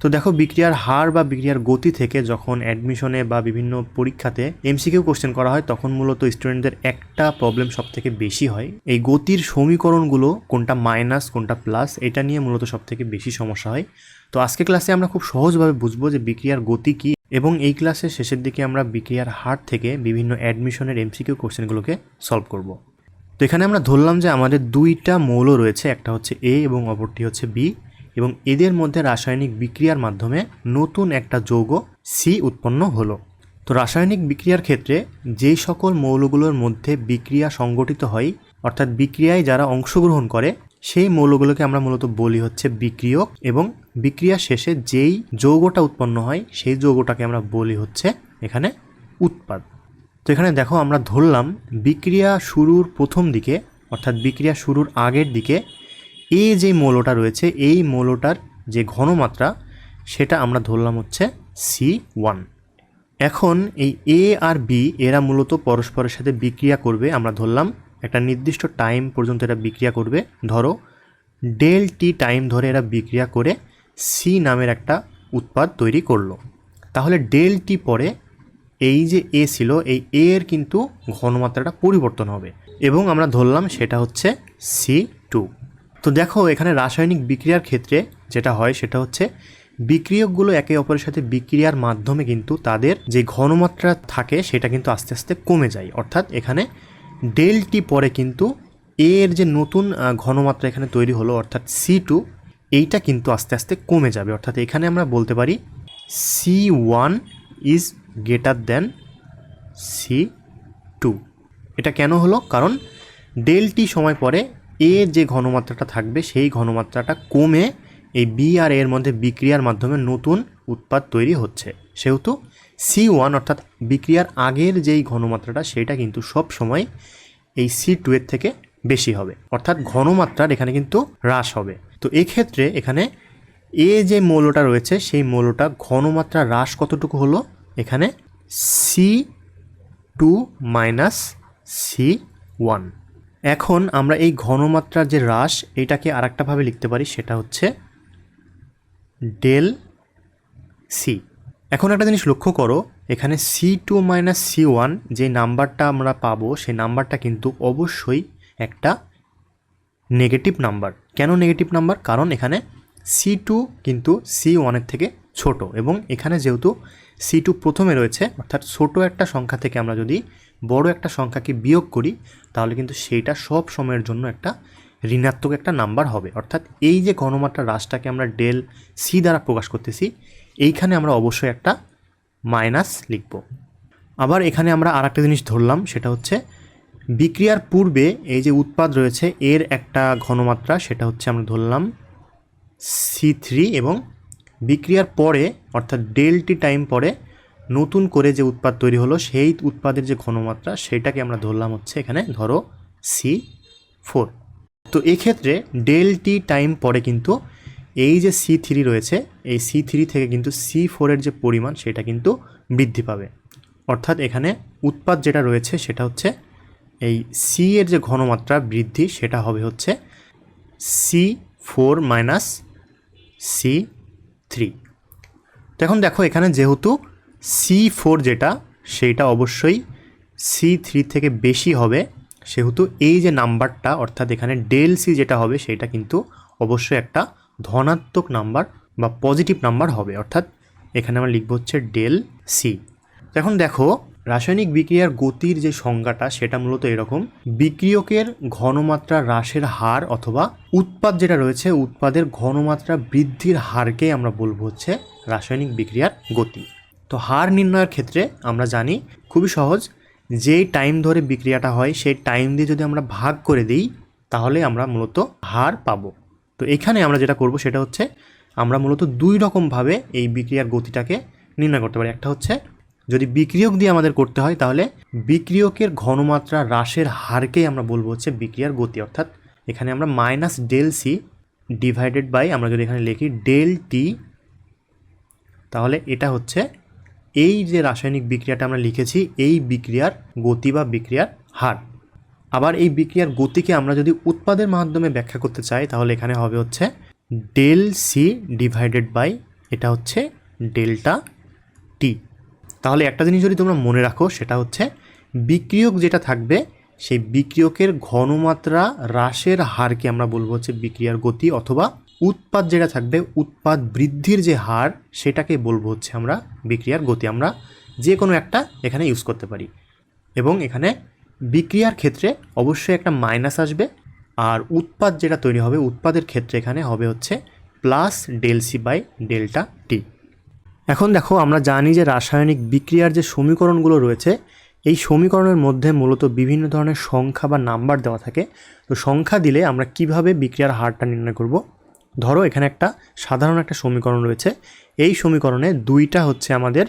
তো দেখো, বিক্রিয়ার হার বা বিক্রিয়ার গতি থেকে যখন অ্যাডমিশনে বা বিভিন্ন পরীক্ষাতে এমসিকিউ কোশ্চেন করা হয়, তখন মূলত স্টুডেন্টদের একটা প্রবলেম সব থেকে বেশি হয়। এই গতির সমীকরণগুলো কোনটা মাইনাস কোনটা প্লাস এটা নিয়ে মূলত সব থেকে বেশি সমস্যা হয়। তো আজকে ক্লাসে আমরা খুব সহজভাবে বুঝব যে বিক্রিয়ার গতি কী এবং এই ক্লাসের শেষের দিকে আমরা বিক্রিয়ার হার থেকে বিভিন্ন অ্যাডমিশনের এমসিকিউ কোশ্চেনগুলোকে সলভ করব। তো এখানে আমরা ধরলাম যে আমাদের দুইটা মৌল রয়েছে, একটা হচ্ছে এ এবং অপরটি হচ্ছে বি এবং এদের মধ্যে রাসায়নিক বিক্রিয়ার মাধ্যমে নতুন একটা যৌগ সি উৎপন্ন হলো। তো রাসায়নিক বিক্রিয়ার ক্ষেত্রে যেই সকল মৌলগুলোর মধ্যে বিক্রিয়া সংগঠিত হয়, অর্থাৎ বিক্রিয়ায় যারা অংশগ্রহণ করে, সেই মৌলগুলোকে আমরা মূলত বলি হচ্ছে বিক্রিয়ক এবং বিক্রিয়া শেষে যেই যৌগটা উৎপন্ন হয়, সেই যৌগটাকে আমরা বলি হচ্ছে এখানে উৎপাদ। তো এখানে দেখো আমরা ধরলাম বিক্রিয়া শুরুর প্রথম দিকে, অর্থাৎ বিক্রিয়া শুরুর আগের দিকে এ যে মৌলটা রয়েছে, এই মৌলটার যে ঘনমাত্রা, সেটা আমরা ধরলাম হচ্ছে সি ওয়ান এখন এই এ আর বি এরা মূলত পরস্পরের সাথে বিক্রিয়া করবে। আমরা ধরলাম একটা নির্দিষ্ট টাইম পর্যন্ত এরা বিক্রিয়া করবে। ধরো ডেল টি টাইম ধরে এরা বিক্রিয়া করে সি নামের একটা উৎপাদ তৈরি করল। তাহলে ডেল টি পরে এই যে এ ছিল, এই এ এর কিন্তু ঘনমাত্রাটা পরিবর্তন হবে। এবং আমরা ধরলাম সেটা হচ্ছে সি টু তো দেখো, এখানে রাসায়নিক বিক্রিয়ার ক্ষেত্রে যেটা হয় সেটা হচ্ছে বিক্রিয়কগুলো একে অপরের সাথে বিক্রিয়ার মাধ্যমে কিন্তু তাদের যে ঘনমাত্রা থাকে সেটা কিন্তু আস্তে আস্তে কমে যায়। অর্থাৎ এখানে ডেলটি পরে কিন্তু এর যে নতুন ঘনমাত্রা এখানে তৈরি হলো, অর্থাৎ সি টু এইটা কিন্তু আস্তে আস্তে কমে যাবে। অর্থাৎ এখানে আমরা বলতে পারি C one is greater than C two এটা কেন হলো? কারণ ডেলটি সময় পরে এ যে ঘনমাত্রাটা থাকবে, সেই ঘনমাত্রাটা কমে এই বি আর এর মধ্যে বিক্রিয়ার মাধ্যমে নতুন উৎপাদ তৈরি হচ্ছে। সেহেতু সি ওয়ান অর্থাৎ বিক্রিয়ার আগের যেই ঘনমাত্রাটা, সেটা কিন্তু সব সময় এই সি টু এর থেকে বেশি হবে। অর্থাৎ ঘনমাত্রার এখানে কিন্তু হ্রাস হবে। তো এক্ষেত্রে এখানে এ যে মৌলটা রয়েছে, সেই মৌলটা ঘনমাত্রা হ্রাস কতটুকু হলো? এখানে C two minus C one এখন আমরা এই ঘনমাত্রার যে হ্রাস, এটাকে আর আরেকটাভাবে লিখতে পারি, সেটা হচ্ছে ডেল সি এখন একটা জিনিস লক্ষ্য করো, এখানে C two minus C one যে নাম্বারটা আমরা পাবো, সেই নাম্বারটা কিন্তু অবশ্যই একটা নেগেটিভ নাম্বার। কেন নেগেটিভ নাম্বার? কারণ এখানে সি টু কিন্তু সি ওয়ানের থেকে ছোট, এবং এখানে যেহেতু সি টু প্রথমে রয়েছে, অর্থাৎ ছোট একটা সংখ্যা থেকে আমরা যদি বড় একটা সংখ্যাকে বিয়োগ করি, তাহলে কিন্তু সেইটা সব সময়ের জন্য একটা ঋণাত্মক একটা নাম্বার হবে। অর্থাৎ এই যে ঘনমাত্রা হ্রাসটাকে আমরা ডেল সি দ্বারা প্রকাশ করতেছি, এইখানে আমরা অবশ্যই একটা মাইনাস লিখব। আবার এখানে আমরা আর একটা জিনিস ধরলাম, সেটা হচ্ছে বিক্রিয়ার পূর্বে এই যে উৎপাদ রয়েছে, এর একটা ঘনমাত্রা, সেটা হচ্ছে আমরা ধরলাম সি থ্রি এবং বিক্রিয়ার পরে, অর্থাৎ ডেলটি টাইম পরে নতুন করে যে উৎপাদ তৈরি হলো, সেই উৎপাদের যে ঘনমাত্রা, সেটাকে আমরা ধরলাম হচ্ছে এখানে ধরো সি ফোর। তো এক্ষেত্রে ডেলটি টাইম পরে কিন্তু এই যে সি থ্রি রয়েছে, এই সি থ্রি থেকে কিন্তু সি ফোরের যে পরিমাণ, সেটা কিন্তু বৃদ্ধি পাবে। অর্থাৎ এখানে উৎপাদ যেটা রয়েছে, সেটা হচ্ছে এই সি এর যে ঘনমাত্রা বৃদ্ধি, সেটা হবে হচ্ছে C four minus C three. তো এখন দেখো এখানে যেহেতু সি ফোর যেটা সেইটা অবশ্যই সি থ্রি থেকে বেশি হবে। সেহেতু এই যে নাম্বারটা, অর্থাৎ এখানে ডেল সি যেটা হবে, সেটা কিন্তু অবশ্যই একটা ধনাত্মক নাম্বার বা পজিটিভ নাম্বার হবে। অর্থাৎ এখানে আমরা লিখব হচ্ছে ডেল সি। এখন দেখো, রাসায়নিক বিক্রিয়ার গতির যে সংজ্ঞাটা, সেটা মূলত এরকম। বিক্রিয়কের ঘনমাত্রা হ্রাসের হার অথবা উৎপাদ যেটা রয়েছে, উৎপাদের ঘনমাত্রা বৃদ্ধির হারকে আমরা বলব হচ্ছে রাসায়নিক বিক্রিয়ার গতি। তো হার নির্ণয়ের ক্ষেত্রে আমরা জানি খুবই সহজ, যেই টাইম ধরে বিক্রিয়াটা হয়, সেই টাইম দিয়ে যদি আমরা ভাগ করে দিই, তাহলে আমরা মূলত হার পাবো। তো এখানে আমরা যেটা করব সেটা হচ্ছে, আমরা মূলত দুই রকমভাবে এই বিক্রিয়ার গতিটাকে নির্ণয় করতে পারি। একটা হচ্ছে, যদি বিক্রিয়ক দিয়ে আমাদের করতে হয়, তাহলে বিক্রিয়কের ঘনমাত্রা হ্রাসের হারকেই আমরা বলব হচ্ছে বিক্রিয়ার গতি। অর্থাৎ এখানে আমরা minus del C divided by আমরা যদি এখানে লিখি ডেল টি তাহলে এটা হচ্ছে এই যে রাসায়নিক বিক্রিয়াটা আমরা লিখেছি, এই বিক্রিয়ার গতি বা বিক্রিয়ার হার। আবার এই বিক্রিয়ার গতিকে আমরা যদি উৎপাদের মাধ্যমে ব্যাখ্যা করতে চাই, তাহলে এখানে হবে হচ্ছে ডেল সি ডিভাইডেড বাই, এটা হচ্ছে ডেল্টা টি। তাহলে একটা জিনিস যদি তোমরা মনে রাখো, সেটা হচ্ছে বিক্রিয়ক যেটা থাকবে, সেই বিক্রিয়কের ঘনমাত্রা হ্রাসের হারকে আমরা বলব হচ্ছে বিক্রিয়ার গতি অথবা উৎপাদ যেটা থাকবে, উৎপাদ বৃদ্ধির যে হার, সেটাকে বলব হচ্ছে আমরা বিক্রিয়ার গতি। আমরা যে কোনো একটা এখানে ইউজ করতে পারি। এবং এখানে বিক্রিয়ার ক্ষেত্রে অবশ্যই একটা মাইনাস আসবে। আর উৎপাদ যেটা তৈরি হবে, উৎপাদের ক্ষেত্রে এখানে হবে হচ্ছে plus del C by delta T এখন দেখো, আমরা জানি যে রাসায়নিক বিক্রিয়ার যে সমীকরণগুলো রয়েছে, এই সমীকরণের মধ্যে মূলত বিভিন্ন ধরনের সংখ্যা বা নাম্বার দেওয়া থাকে। তো সংখ্যা দিলে আমরা কীভাবে বিক্রিয়ার হারটা নির্ণয় করব? ধরো এখানে একটা সাধারণ একটা সমীকরণ রয়েছে। এই সমীকরণে দুইটা হচ্ছে আমাদের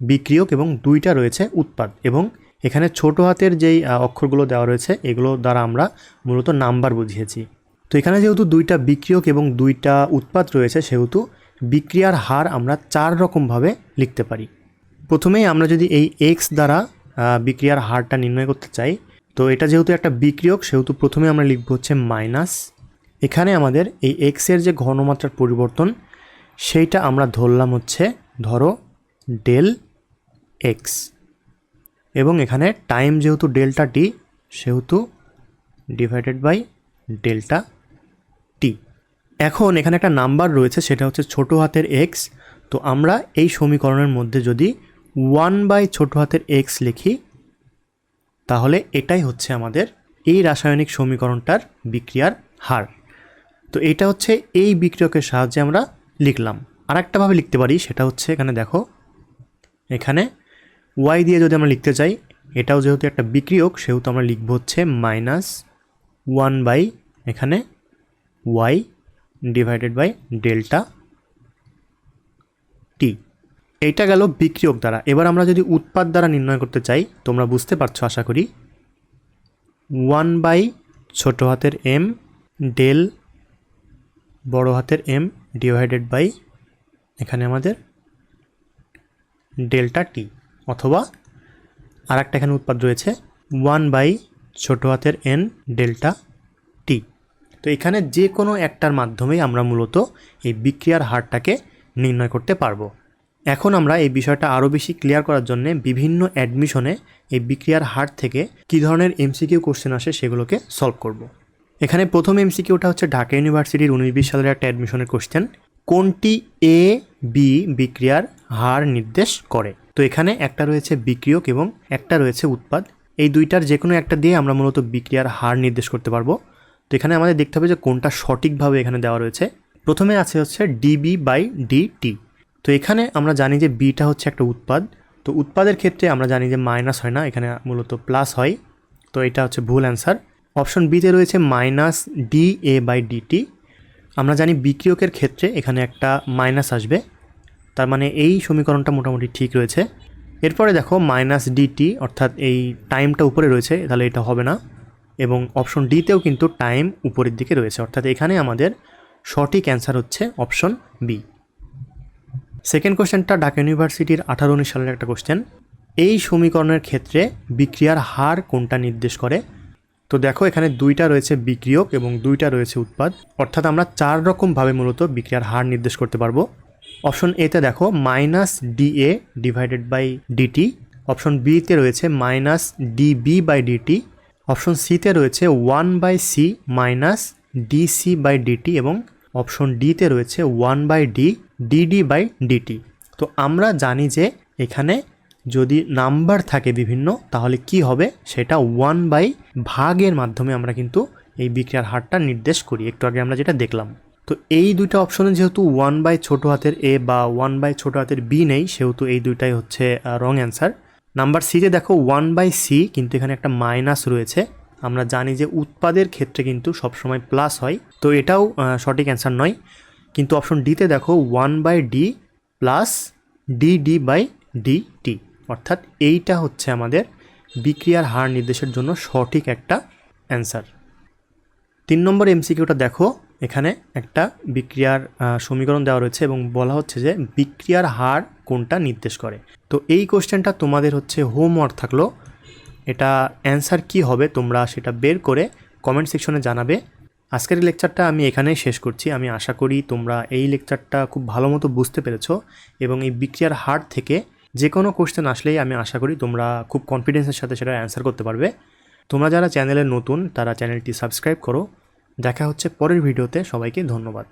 বিক্রিয়ক এবং দুইটা রয়েছে উৎপাদ এবং এখানে ছোট হাতের যেই অক্ষরগুলো দেওয়া রয়েছে, এগুলো দ্বারা আমরা মূলত নাম্বার বুঝিয়েছি। তো এখানে যেহেতু দুইটা বিক্রিয়ক এবং দুইটা উৎপাদ রয়েছে, সেহেতু বিক্রিয়ার হার আমরা চার রকমভাবে লিখতে পারি। প্রথমেই আমরা যদি এই এক্স দ্বারা বিক্রিয়ার হারটা নির্ণয় করতে চাই, তো এটা যেহেতু একটা বিক্রিয়ক, সেহেতু প্রথমে আমরা লিখব হচ্ছে মাইনাস এখানে আমাদের এই এক্সের যে ঘনমাত্রার পরিবর্তন, সেইটা আমরা ধরলাম হচ্ছে, ধরো ডেল এক্স এবং এখানে টাইম যেহেতু ডেল্টা টি সেহেতু ডিভাইডেড বাই ডেল্টা টি এখন এখানে একটা নাম্বার রয়েছে, সেটা হচ্ছে ছোট হাতের এক্স তো আমরা এই সমীকরণের মধ্যে যদি ওয়ান বাই ছোট হাতের এক্স লিখি, তাহলে এটাই হচ্ছে আমাদের এই রাসায়নিক সমীকরণটার বিক্রিয়ার হার। তো এটা হচ্ছে এই বিক্রিয়কের সাহায্যে আমরা লিখলাম। আরেকটাভাবে লিখতে পারি, সেটা হচ্ছে এখানে দেখো, এখানে ওয়াই দিয়ে যদি আমরা লিখতে চাই, এটাও যেহেতু একটা বিক্রিয়ক, সেহেতু আমরা লিখব হচ্ছে মাইনাস ওয়ান বাই এখানে Y divided by delta T এইটা গেল বিক্রিয়ক দ্বারা। এবার আমরা যদি উৎপাদ দ্বারা নির্ণয় করতে চাই, তোমরা বুঝতে পারছ, আশা করি। ওয়ান বাই ছোটো হাতের এম ডেল বড় হাতের এম ডিভাইডেড বাই এখানে আমাদের ডেল্টা টি অথবা আর একটা এখানে উৎপাদ রয়েছে ওয়ান বাই ছোটো হাতের এন ডেল্টা টি তো এখানে যে কোনো একটার মাধ্যমেই আমরা মূলত এই বিক্রিয়ার হারটাকে নির্ণয় করতে পারব এখন আমরা এই বিষয়টা আরও বেশি ক্লিয়ার করার জন্য বিভিন্ন অ্যাডমিশনে এই বিক্রিয়ার হার থেকে কী ধরনের এমসিকিউ কোশ্চেন আসে সেগুলোকে সলভ করব। এখানে প্রথম এমসিকিউটা হচ্ছে ঢাকা ইউনিভার্সিটির উনিশ বিশ সালের একটা অ্যাডমিশনের কোশ্চেন কোনটি এ বি বিক্রিয়ার হার নির্দেশ করে? তো এখানে একটা রয়েছে বিক্রিয়ক এবং একটা রয়েছে উৎপাদ। এই দুইটার যে কোনো একটা দিয়ে আমরা মূলত বিক্রিয়ার হার নির্দেশ করতে পারব। তো এখানে আমাদের দেখতে হবে যে কোনটা সঠিকভাবে এখানে দেওয়া রয়েছে। প্রথমে আছে হচ্ছে ডিবি বাই ডিটি তো এখানে আমরা জানি যে বিটা হচ্ছে একটা উৎপাদ। তো উৎপাদের ক্ষেত্রে আমরা জানি যে মাইনাস হয় না, এখানে মূলত প্লাস হয়। তো এটা হচ্ছে ভুল অ্যান্সার। অপশন বিতে রয়েছে minus D A by DT আমরা জানি বিক্রিয়কের ক্ষেত্রে এখানে একটা মাইনাস আসবে। তার মানে এই সমীকরণটা মোটামুটি ঠিক রয়েছে। এরপরে দেখো মাইনাস ডিটি অর্থাৎ এই টাইমটা উপরে রয়েছে, তাহলে এটা হবে না। এবং অপশন ডিতেও কিন্তু টাইম উপরের দিকে রয়েছে, অর্থাৎ এখানে আমাদের সঠিক অ্যান্সার হচ্ছে অপশন বি সেকেন্ড কোশ্চেনটা ঢাকা ইউনিভার্সিটির আঠারো উনিশ সালের একটা কোশ্চেন এই সমীকরণের ক্ষেত্রে বিক্রিয়ার হার কোনটা নির্দেশ করে? তো দেখো, এখানে দুইটা রয়েছে বিক্রিয়ক এবং দুইটা রয়েছে উৎপাদ। অর্থাৎ আমরা চার রকমভাবে মূলত বিক্রিয়ার হার নির্দেশ করতে পারব। অপশন এতে দেখো minus DA divided by DT option বিতে রয়েছে minus DB by DT option সিতে রয়েছে one by C minus DC by DT এবং অপশন ডিতে রয়েছে one by D DD by DT তো আমরা জানি যে এখানে যদি নাম্বার থাকে বিভিন্ন, তাহলে কি হবে? সেটা ওয়ান বাই ভাগের মাধ্যমে আমরা কিন্তু এই বিক্রিয়ার হারটা নির্দেশ করি। একটু আগে আমরা যেটা দেখলাম। তো এই দুইটা অপশনে যেহেতু ওয়ান বাই ছোটো হাতের এ বা ওয়ান বাই ছোটো হাতের বি নেই, সেহেতু এই দুইটাই হচ্ছে রং অ্যান্সার নাম্বার সিতে দেখো ওয়ান বাই সি কিন্তু এখানে একটা মাইনাস রয়েছে। আমরা জানি যে উৎপাদের ক্ষেত্রে কিন্তু সবসময় প্লাস হয়। তো এটাও সঠিক অ্যান্সার নয়। কিন্তু অপশন ডিতে দেখো one by D plus D D by D T অর্থাৎ এইটা হচ্ছে আমাদের বিক্রিয়ার হার নির্দেশের জন্য সঠিক একটা অ্যান্সার। তিন নম্বর এমসিকিউটা দেখো, এখানে একটা বিক্রিয়ার সমীকরণ দেওয়া রয়েছে এবং বলা হচ্ছে যে বিক্রিয়ার হার কোনটা নির্দেশ করে। তো এই কোশ্চেনটা তোমাদের হচ্ছে হোমওয়ার্ক থাকল, এটা অ্যান্সার কি হবে তোমরা সেটা বের করে কমেন্ট সেকশনে জানাবে। আজকের লেকচারটা আমি এখানেই শেষ করছি, আমি আশা করি তোমরা এই লেকচারটা খুব ভালো মতো বুঝতে পেরেছ এবং এই বিক্রিয়ার হার থেকে যে কোনো কোশ্চেন আসলেই আমি আশা করি তোমরা খুব কনফিডেন্সের সাথে সেটা অ্যান্সার করতে পারবে। তোমরা যারা চ্যানেলে নতুন, তারা চ্যানেলটি সাবস্ক্রাইব করো। দেখা হচ্ছে পরের ভিডিওতে সবাইকে ধন্যবাদ।